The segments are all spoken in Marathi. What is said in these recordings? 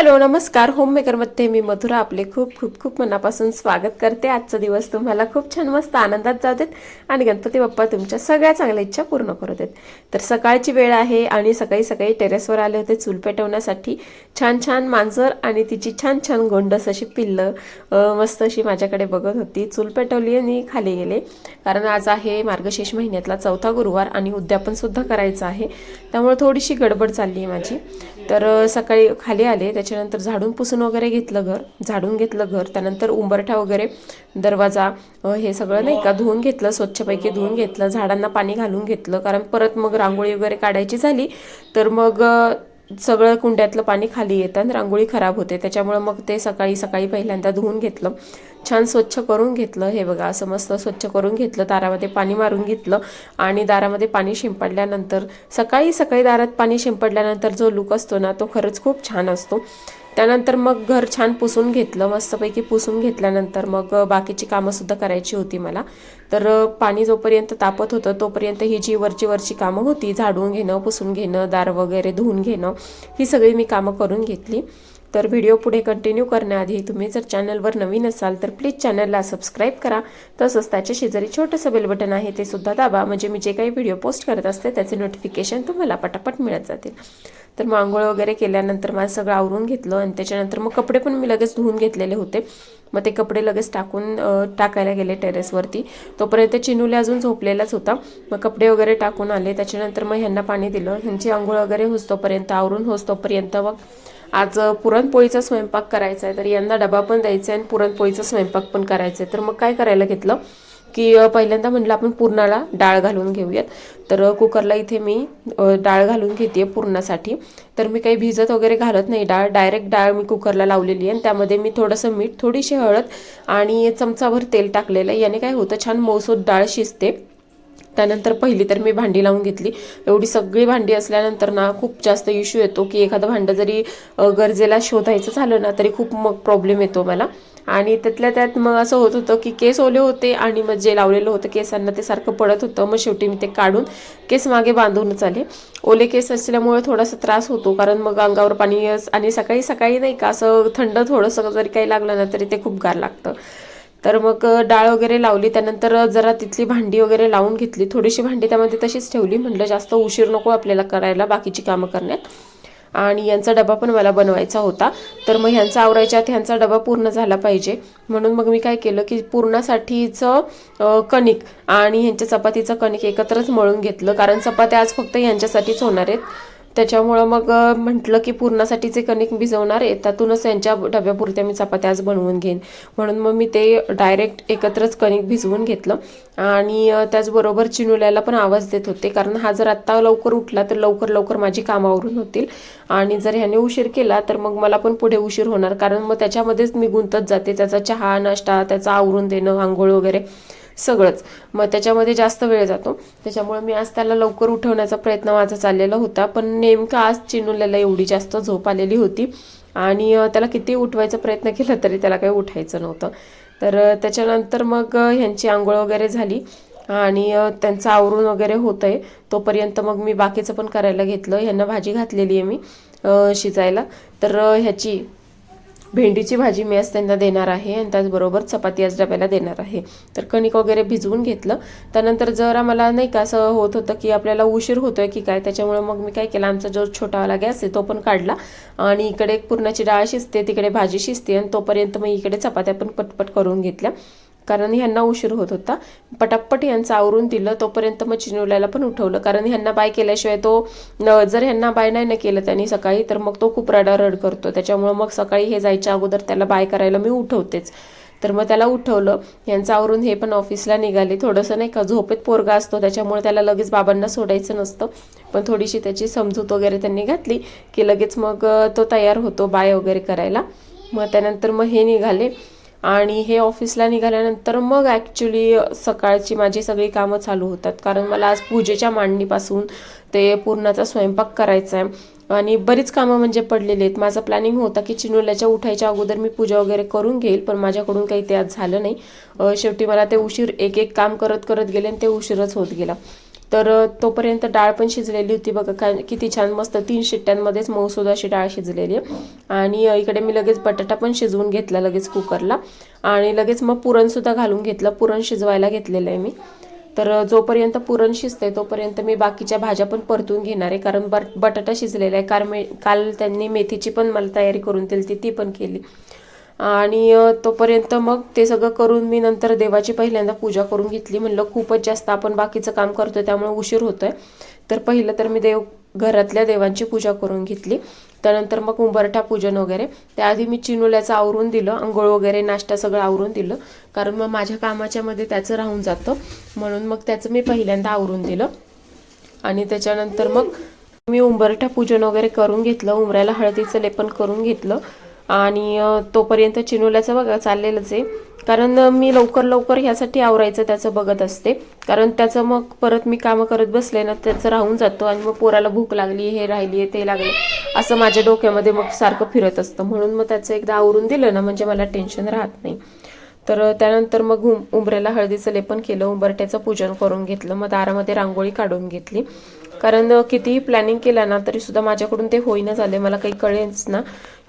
हॅलो नमस्कार. होम मेकरमध्ये मी मधुरा. आपले खूप खूप खूप मनापासून स्वागत करते. आजचा दिवस तुम्हाला खूप छान मस्त आनंदात जाऊ देत आणि गणपती बाप्पा तुमच्या सगळ्या चांगल्या इच्छा पूर्ण करू देत. तर सकाळची वेळ आहे आणि सकाळी सकाळी टेरेसवर आले होते चूल पेटवण्यासाठी. छान छान मांजर आणि तिची छान छान गोंडस अशी पिल्लं मस्त अशी माझ्याकडे बघत होती. चूल पेटवली आणि खाली गेले. कारण आज आहे मार्गशीर्ष महिन्यातला चौथा गुरुवार आणि उद्यापन सुद्धा करायचं आहे. त्यामुळे थोडीशी गडबड चालली आहे माझी. तर सकाळी खाली आले. त्याच्या त्याच्यानंतर झाडून पुसून वगैरे घेतलं घर झाडून घेतलं घर त्यानंतर उंबरठा वगैरे दरवाजा हे सगळं नाही का धुवून घेतलं स्वच्छपैकी धुवून घेतलं झाडांना पाणी घालून घेतलं कारण परत मग रांगोळी वगैरे काढायची झाली तर मग सगळं कुंड्यातलं पाणी खाली येतं आणि रांगोळी खराब होते. त्याच्यामुळं मग ते सकाळी सकाळी पहिल्यांदा धुवून घेतलं. छान स्वच्छ करून घेतलं. हे बघा असं मस्त स्वच्छ करून घेतलं. दारामध्ये पाणी मारून घेतलं आणि दारामध्ये पाणी शिंपडल्यानंतर सकाळी सकाळी दारात पाणी शिंपडल्यानंतर जो लुक असतो ना तो खरंच खूप छान असतो. त्यानंतर मग घर छान पुसून घेतलं. मस्तपैकी पुसून घेतल्यानंतर मग बाकीची कामंसुद्धा करायची होती मला. तर पाणी जोपर्यंत तापत होतं तोपर्यंत ही जी वरची वरची कामं होती झाडून घेणं पुसून घेणं दार वगैरे धुवून घेणं ही सगळी मी कामं करून घेतली. तर व्हिडिओ पुढे कंटिन्यू करण्याआधी तुम्ही जर चॅनलवर नवीन असाल तर प्लीज चॅनलला सबस्क्राईब करा. तसंच त्याच्या शेजारी छोटंसं बेल बटन आहे ते सुद्धा दाबा. म्हणजे मी जे काही व्हिडिओ पोस्ट करत असते त्याचे नोटिफिकेशन तुम्हाला पटापट मिळत जातील. तर मग आंघोळ वगैरे केल्यानंतर माझं सगळं आवरून घेतलं आणि त्याच्यानंतर मग कपडे पण मी लगेच धुवून घेतलेले होते. मग ते कपडे लगेच टाकून टाकायला गेले टेरेसवरती तोपर्यंत चिनूला अजून झोपलेलाच होता. मग कपडे वगैरे टाकून आले. त्याच्यानंतर मग ह्यांना पाणी दिलं. ह्यांची आंघोळ वगैरे होसतोपर्यंत आवरून होसतोपर्यंत मग आज पुरणपोळीचा स्वयंपाक करायचा आहे तर यांना डबा पण द्यायचा आहे आणि पुरणपोळीचा स्वयंपाक पण करायचा आहे तर मग काय करायला घेतलं? की पहिल्यांदा म्हटलं आपण पुरणाला डाळ घालून घेऊयात. तर कुकरला इथे मी डाळ घालून घेते पुरणासाठी. तर मी काही भिजत वगैरे घालत नाही. डाळ डायरेक्ट डाळ मी कुकरला लावलेली आहे. आणि त्यामध्ये मी थोडंसं मीठ थोडीशी हळद आणि चमचाभर तेल टाकलेलं आहे. याने काय होतं छान मौसूद डाळ शिजते. त्यानंतर पहिली तर मी भांडी लावून घेतली. एवढी सगळी भांडी असल्यानंतर ना खूप जास्त इश्यू येतो की एखादं भांडं जरी गरजेला शोधायचं झालं ना तरी खूप मग प्रॉब्लेम येतो मला. आणि त्यातल्या त्यात मग असं होत होतं की केस ओले होते आणि मग जे लावलेलं होतं केसांना ते सारखं पडत होतं. मग शेवटी मी ते काढून केस मागे बांधूनच आले. ओले केस असल्यामुळे थोडासा त्रास होतो कारण मग अंगावर पाणी आणि सकाळी सकाळी नाही का असं थंड थोडंसं जरी काही लागलं ना तरी ते खूप गार लागतं. तर मग डाळ वगैरे लावली त्यानंतर जरा तिथली भांडी वगैरे लावून घेतली. थोडीशी भांडी त्यामध्ये तशीच ठेवली. म्हटलं जास्त उशीर नको आपल्याला करायला बाकीची कामं करण्यात. आणि यांचा डबा पण मला बनवायचा होता. तर मग ह्यांचा आवरायच्या आत ह्यांचा डबा पूर्ण झाला पाहिजे. म्हणून मग मी काय केलं की पूर्णासाठीचं कणिक आणि ह्यांच्या चपातीचं कणिक एकत्रच मळून घेतलं. कारण चपात्या आज फक्त ह्यांच्यासाठीच होणार आहेत. त्याच्यामुळं मग म्हटलं की पूर्णासाठीचे कणिक भिजवणार आहे त्यातूनच यांच्या डब्यापुरत्या मी चपात्या आज बनवून घेईन. म्हणून मग मी ते डायरेक्ट एकत्रच कणिक भिजवून घेतलं. आणि त्याचबरोबर चिनुल्याला पण आवाज देत होते. कारण हा जर आत्ता लवकर उठला तर लवकर लवकर माझी कामं आवरून होतील. आणि जर ह्याने उशीर केला तर मग मला पण पुढे उशीर होणार. कारण मग त्याच्यामध्येच मी गुंतत जाते. त्याचा चहा नाश्ता त्याचा आवरून देणं आंघोळ वगैरे. सगळंच. मग त्याच्यामध्ये जास्त वेळ जातो. त्याच्यामुळे मी आज त्याला लवकर उठवण्याचा प्रयत्न माझा चाललेला होता. पण नेमकं आज चिनुल्याला एवढी जास्त झोप आलेली होती. आणि त्याला किती उठवायचा प्रयत्न केला तरी त्याला काही उठायचं नव्हतं. तर त्याच्यानंतर मग ह्यांची आंघोळ वगैरे झाली. आणि त्यांचं आवरून वगैरे होतं आहे तोपर्यंत मग मी बाकीचं पण करायला घेतलं. ह्यांना भाजी घातलेली आहे मी शिजायला. तर ह्याची भेंडीची भाजी मी आज त्यांना देणार आहे आणि त्याचबरोबर चपाती आज डब्याला देणार आहे. तर कणिक वगैरे भिजवून घेतलं. त्यानंतर जरा मला नाही का असं होत होतं की आपल्याला उशीर होतोय की काय त्याच्यामुळे मग मी काय केलं आमचा जो छोटावाला गॅस आहे तो पण काढला आणि इकडे पुरणाची डाळ शिजते तिकडे भाजी शिजते आणि तोपर्यंत मग इकडे चपात्या पण पटपट करून घेतल्या. कारण ह्यांना उशीर होत होता. पटापट यांचं आवरून दिलं तोपर्यंत मग चिनुल्याला पण उठवलं. कारण ह्यांना बाय केल्याशिवाय तो न- जर ह्यांना बाय नाही ना केलं त्यांनी सकाळी तर मग तो खूप रडारड करतो. त्याच्यामुळं मग सकाळी हे जायच्या अगोदर त्याला बाय करायला मी उठवतेच. तर मग त्याला उठवलं. यांचं आवरून हे पण ऑफिसला निघाले. थोडंसं नाही का झोपेत पोरगा असतो. त्याच्यामुळे त्याला लगेच बाबांना सोडायचं नसतं. पण थोडीशी त्याची समजूत वगैरे त्यांनी घातली की लगेच मग तो तयार होतो बाय वगैरे करायला. मग त्यानंतर मग हे निघाले. आणि हे ऑफिसला निघाल्यानंतर मग ॲक्च्युली सकाळची माझी सगळी कामं चालू होतात. कारण मला आज पूजेच्या मांडणीपासून ते पूर्णाचा स्वयंपाक करायचा आहे आणि बरीच कामं म्हणजे पडलेली आहेत. माझं प्लॅनिंग होता की चिनोल्याच्या उठायच्या अगोदर मी पूजा वगैरे करून घेईल पण माझ्याकडून काही ते आज झालं नाही. शेवटी मला ते उशीर एक एक काम करत करत गेले आणि ते उशीरच होत गेला. तर तोपर्यंत डाळ पण शिजलेली होती बघा. काय किती छान मस्त तीन शिट्ट्यांमध्येच मऊसूद अशी डाळ शिजलेली आहे. आणि इकडे मी लगेच बटाटा पण शिजवून घेतला लगेच कुकरला. आणि लगेच मग पुरणसुद्धा घालून घेतलं. पुरण शिजवायला घेतलेलं आहे मी. तर जोपर्यंत पुरण शिजते तोपर्यंत मी बाकीच्या भाज्या पण परतून घेणार आहे. कारण बट बटाटा शिजलेला आहे. कारण मे काल त्यांनी मेथीची पण मला तयारी करून दिली ती ती पण केली. आणि तोपर्यंत मग ते सगळं करून मी नंतर देवाची पहिल्यांदा पूजा करून घेतली. म्हणलं खूपच जास्त आपण बाकीचं काम करतोय त्यामुळे उशीर होतोय. तर पहिलं तर मी देव घरातल्या देवांची पूजा करून घेतली. त्यानंतर मग उंबरठा पूजन वगैरे. त्याआधी मी चिनुल्याचं आवरून दिलं आंघोळ वगैरे नाश्ता सगळं आवरून दिलं. कारण मग माझ्या कामाच्या मध्ये त्याचं राहून जातं. म्हणून मग त्याचं मी पहिल्यांदा आवरून दिलं. आणि त्याच्यानंतर मग मी उंबरठा पूजन वगैरे करून घेतलं. उंबऱ्याला हळदीचं लेपन करून घेतलं. आणि तोपर्यंत चिनोल्याचं बघा चाललेलंच आहे. कारण मी लवकर लवकर ह्यासाठी आवरायचं त्याचं बघत असते. कारण त्याचं मग परत मी कामं करत बसले ना त्याचं राहून जातो आणि मग पोराला भूक लागली हे राहिली ते लागले. असं माझ्या डोक्यामध्ये मग सारखं फिरत असतं. म्हणून मग त्याचं एकदा आवरून दिलं ना म्हणजे मला टेन्शन राहत नाही. तर त्यानंतर मग उं उंबऱ्याला हळदीचं लेपन केलं उंबरट्याचं पूजन करून घेतलं. मग दारामध्ये रांगोळी काढून घेतली. कारण कितीही प्लॅनिंग केलं ना तरी सुद्धा माझ्याकडून ते होईना झाले. मला काही कळेच ना.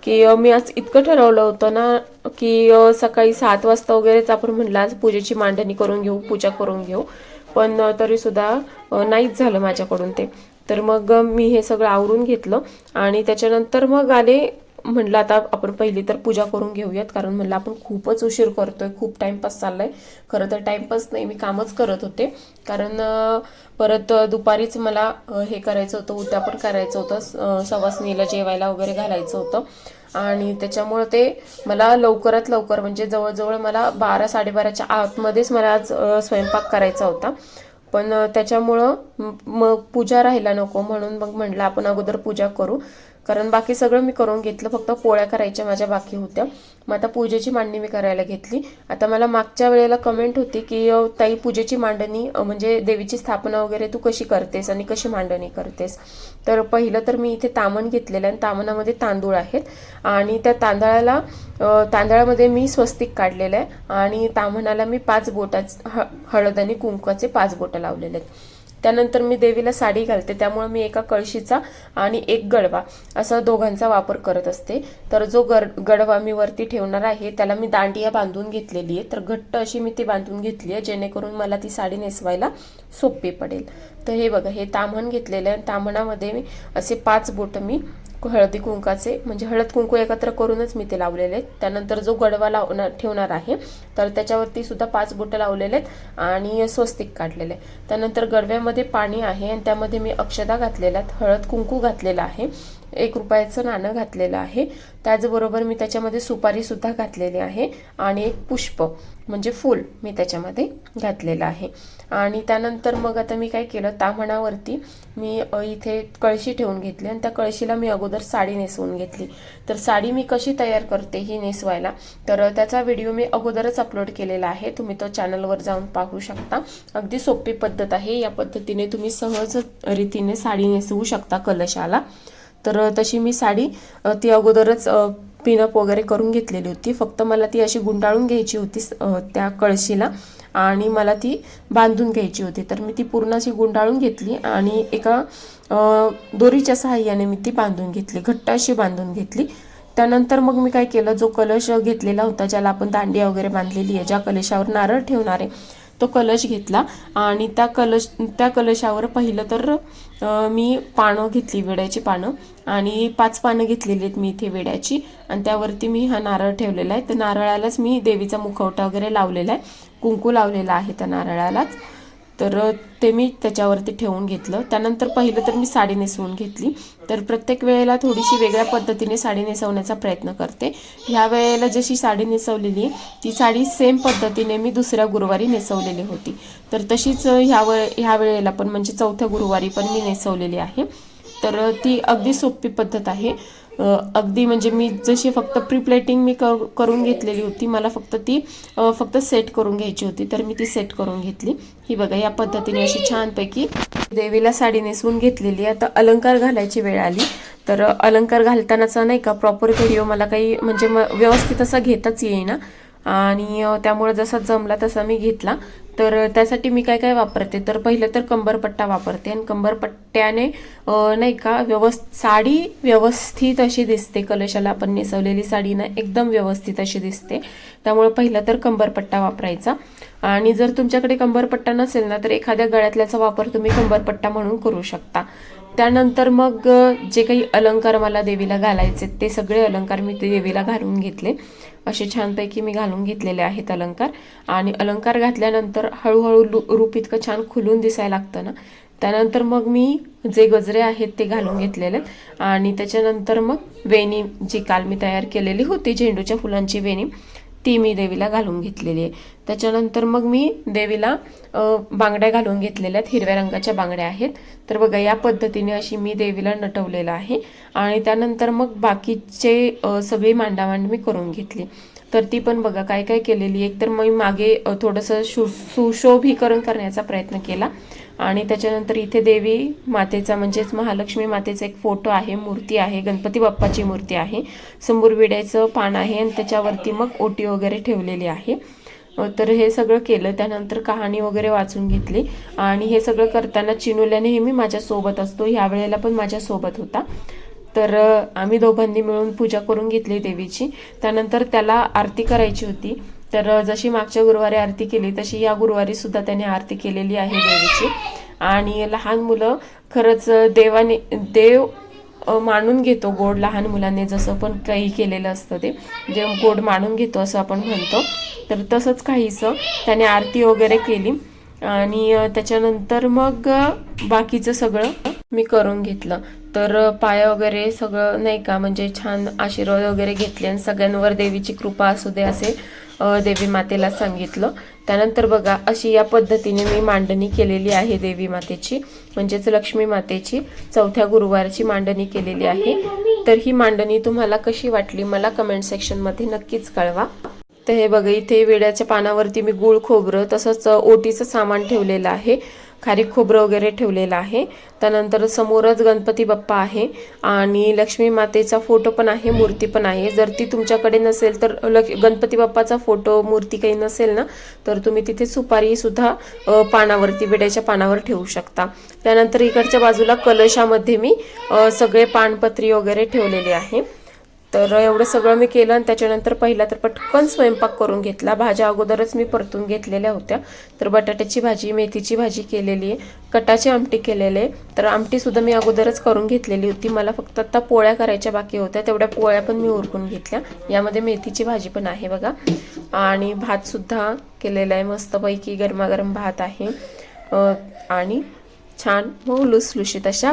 की मी आज इतकं ठरवलं होतं ना की सकाळी सात वाजता वगैरेच आपण म्हटलं आज पूजेची मांडणी करून घेऊ पूजा करून घेऊ. पण तरीसुद्धा तरी सुद्धा नाहीच झालं माझ्याकडून ते. तर मग मी हे सगळं आवरून घेतलं आणि त्याच्यानंतर मग आले म्हटलं आता आपण पहिली तर पूजा करून घेऊयात कारण म्हणलं आपण खूपच उशीर करतोय खूप टाइमपास चाललाय. खरं तर टाईमपास नाही मी कामच करत होते. कारण परत दुपारीच मला हे करायचं होतं उद्यापन करायचं होतं सवासनीला जेवायला वगैरे घालायचं होतं. आणि त्याच्यामुळं ते मला लवकरात लवकर म्हणजे जवळजवळ मला बारा साडेबाराच्या आतमध्येच मला आज स्वयंपाक करायचा होता. पण त्याच्यामुळं मग पूजा राहायला नको म्हणून मग म्हटलं आपण अगोदर पूजा करू. कारण बाकी सगळं मी करून घेतलं फक्त पोळ्या करायच्या माझ्या बाकी होत्या. मग आता पूजेची मांडणी मी करायला घेतली. आता मला मागच्या वेळेला कमेंट होती की ताई पूजेची मांडणी म्हणजे देवीची स्थापना वगैरे तू कशी करतेस आणि कशी मांडणी करतेस? तर पहिलं तर मी इथे तामण घेतलेलं आहे. आणि तामणामध्ये तांदूळ आहेत. आणि त्या तांदळाला तांदळामध्ये मी स्वस्तिक काढलेलं आहे. आणि तामणाला मी पाच बोटाच हळद आणि कुंकवाचे पाच बोटं लावलेले आहेत. त्यानंतर मी देवीला साडी घालते त्यामुळे मी एका कळशीचा आणि एक गडवा असा दोघांचा वापर करत असते. तर जो गर गडवा मी वरती ठेवणार आहे त्याला मी दांडिया बांधून घेतलेली आहे. तर घट्ट अशी मी ती बांधून घेतली आहे जेणेकरून मला ती साडी नेसवायला सोपी पडेल. तर हे बघा हे ताम्हण घेतलेलं आहे ताम्हणामध्ये मी असे पाच बोटं मी हळदी कुंकाचे म्हणजे हळद कुंकू एकत्र करूनच मी ते लावलेले आहेत. त्यानंतर जो गडवा लावणार ठेवणार आहे तर त्याच्यावरती सुद्धा पाच बोटं लावलेले आहेत आणि स्वस्तिक काढलेले त्यानंतर गडव्यामध्ये पाणी आहे आणि त्यामध्ये मी अक्षदा घातलेल्या आहेत हळद कुंकू घातलेला आहे. एक रुपयाचं नाणं घातलेलं आहे. त्याचबरोबर मी त्याच्यामध्ये सुपारीसुद्धा घातलेली आहे आणि एक पुष्प म्हणजे फूल मी त्याच्यामध्ये घातलेलं आहे. आणि त्यानंतर मग आता मी काय केलं ताम्हणावरती मी इथे कळशी ठेवून घेतली आणि त्या कळशीला मी अगोदर साडी नेसवून घेतली. तर साडी मी कशी तयार करते ही नेसवायला तर त्याचा व्हिडिओ मी अगोदरच अपलोड केलेला आहे. तुम्ही तो चॅनलवर जाऊन पाहू शकता. अगदी सोपी पद्धत आहे. या पद्धतीने तुम्ही सहज रीतीने साडी नेसवू शकता कलशाला. तर तशी मी साडी ती अगोदरच पिनअप वगैरे करून घेतलेली होती. फक्त मला ती अशी गुंडाळून घ्यायची होती त्या कळशीला आणि मला ती बांधून घ्यायची होती. तर मी ती पूर्ण अशी गुंडाळून घेतली आणि एका दोरीच्या सहाय्याने मी ती बांधून घेतली घट्ट अशी बांधून घेतली. त्यानंतर मग मी काय केलं जो कलश घेतलेला होता ज्याला आपण दांडिया वगैरे बांधलेली आहे ज्या कलशावर नारळ ठेवणार आहे तो कलश घेतला आणि त्या कलश त्या कलशावर पहिलं तर मी पानं घेतली विड्याची पानं. आणि पाच पानं घेतलेली आहेत मी इथे विड्याची. आणि त्यावरती मी हा नारळ ठेवलेला आहे. तर नारळालाच मी देवीचा मुखवटा वगैरे लावलेला आहे. कुंकू लावलेला आहे त्या नारळालाच. तर ते मी त्याच्यावरती ठेवून घेतलं. त्यानंतर पहिलं तर मी साडी नेसवून घेतली. तर प्रत्येक वेळेला थोडीशी वेगळ्या पद्धतीने साडी नेसवण्याचा प्रयत्न करते. ह्या वेळेला जशी साडी नेसवलेली ती साडी सेम पद्धतीने मी दुसऱ्या गुरुवारी नेसवलेली होती. तर तशीच ह्या वे ह्या वेळेला पण म्हणजे चौथ्या गुरुवारी पण मी नेसवलेली आहे. तर ती अगदी सोपी पद्धत आहे. अगदी म्हणजे मी जशी फक्त प्रीप्लेटिंग मी कर करून घेतलेली होती मला फक्त ती फक्त सेट करून घ्यायची होती तर मी ती सेट करून घेतली. ही बघा या पद्धतीने अशी छानपैकी देवीला साडी नेसवून घेतलेली. आहे. आता अलंकार घालायची वेळ आली. तर अलंकार घालतानाचा नाही का प्रॉपर व्हिडिओ मला काही म्हणजे म- व्यवस्थित असा घेताच येईना. आणि त्यामुळे जसा जमला तसा मी घेतला. तर त्यासाठी मी काय काय वापरते? तर पहिलं तर कंबरपट्टा वापरते आणि कंबरपट्ट्याने नाही का व्यवस् साडी व्यवस्थित अशी दिसते. कलशाला आपण नेसवलेली साडी ना एकदम व्यवस्थित अशी दिसते. त्यामुळे पहिलं तर कंबरपट्टा वापरायचा. आणि जर तुमच्याकडे कंबरपट्टा नसेल ना तर एखाद्या गळ्यातल्याचा वापर तुम्ही कंबरपट्टा म्हणून करू शकता. त्यानंतर मग जे काही अलंकार मला देवीला घालायचे ते सगळे अलंकार मी ते देवीला घालून घेतले. असे छानपैकी मी घालून घेतलेले आहेत अलंकार. आणि अलंकार घातल्यानंतर हळूहळू लू रूप इतकं छान खुलून दिसायला लागतं ना. त्यानंतर मग मी जे गजरे आहेत ते घालून घेतलेले आहेत. आणि त्याच्यानंतर मग वेणी जी काल मी तयार केलेली होती झेंडूच्या फुलांची वेणी ती मी देवीला घालून घेतलेली आहे. त्याच्यानंतर मग मी देवीला बांगड्या घालून घेतलेल्या आहेत. हिरव्या रंगाच्या बांगड्या आहेत. तर बघा या पद्धतीने अशी मी देवीला नटवलेलं आहे. आणि त्यानंतर मग बाकीचे सगळी मांडामांड मी करून घेतली. तर ती पण बघा काय काय केलेली एक तर मी मागे थोडंसं शु सुशोभीकरण करण्याचा प्रयत्न केला. आणि त्याच्यानंतर इथे देवी मातेचा म्हणजेच महालक्ष्मी मातेचा एक फोटो आहे मूर्ती आहे गणपती बाप्पाची मूर्ती आहे. समोर विड्याचं पान आहे आणि त्याच्यावरती मग ओटी वगैरे ठेवलेली आहे. तर हे सगळं केलं त्यानंतर कहाणी वगैरे वाचून घेतली. आणि हे सगळं करताना चिनुल्या नेहमी माझ्यासोबत असतो ह्या वेळेला पण माझ्यासोबत होता. तर आम्ही दोघांनी मिळून पूजा करून घेतली देवीची. त्यानंतर त्याला आरती करायची होती. तर जशी मागच्या गुरुवारी आरती केली तशी या गुरुवारी सुद्धा त्याने आरती केलेली आहे देवीची. आणि लहान मुलं खरंच देवाने देव मानून घेतो गोड लहान मुलांनी जसं पण काही केलेलं असतं ते. जे गोड मानून घेतो असं आपण म्हणतो. तर तसंच काहीसं त्याने आरती वगैरे केली. आणि त्याच्यानंतर मग बाकीचं सगळं मी करून घेतलं. तर पाय पाया वगैरे सगळं नाही का? म्हणजे छान आशीर्वाद वगैरे घेतले आणि सगळ्यांवर देवीची कृपा असू दे असे देवी मातेला सांगितलं. त्यानंतर बघा अशी या पद्धतीने मी मांडणी केलेली आहे देवी मातेची. म्हणजेच लक्ष्मी मातेची चौथ्या गुरुवारची मांडणी केलेली आहे. तर ही मांडणी तुम्हाला कशी वाटली? मला कमेंट सेक्शनमध्ये नक्कीच कळवा. तर हे बघा इथे वेड्याच्या पानावरती मी गुळ खोबरं तसंच ओटीचं सामान ठेवलेलं आहे. खारीक खोबरं वगैरे ठेवलेलं आहे. त्यानंतर समोरच गणपती बाप्पा आहे आणि लक्ष्मी मातेचा फोटो पण आहे मूर्ती पण आहे. जर ती तुमच्याकडे नसेल तर लक्ष गणपती बाप्पाचा फोटो मूर्ती काही नसेल ना तर तुम्ही तिथे सुपारीसुद्धा पानावरती विड्याच्या पानावर ठेवू शकता. त्यानंतर इकडच्या बाजूला कलशामध्ये मी सगळे पानपत्री वगैरे ठेवलेले आहे. तर एवढं सगळं मी केलं आणि त्याच्यानंतर पहिला तर पटकन स्वयंपाक करून घेतला. भाज्या अगोदरच मी परतून घेतलेल्या होत्या. तर बटाट्याची भाजी मेथीची भाजी केलेली आहे. कटाची आमटी केलेली आहे. तर आमटीसुद्धा मी अगोदरच करून घेतलेली होती. मला फक्त आता पोळ्या करायच्या बाकी होत्या. तेवढ्या पोळ्या पण मी उरकून घेतल्या. यामध्ये मेथीची भाजी पण आहे बघा. आणि भातसुद्धा केलेला आहे. मस्तपैकी गरमागरम भात आहे. आणि छान मऊ लुसलुशीत अशा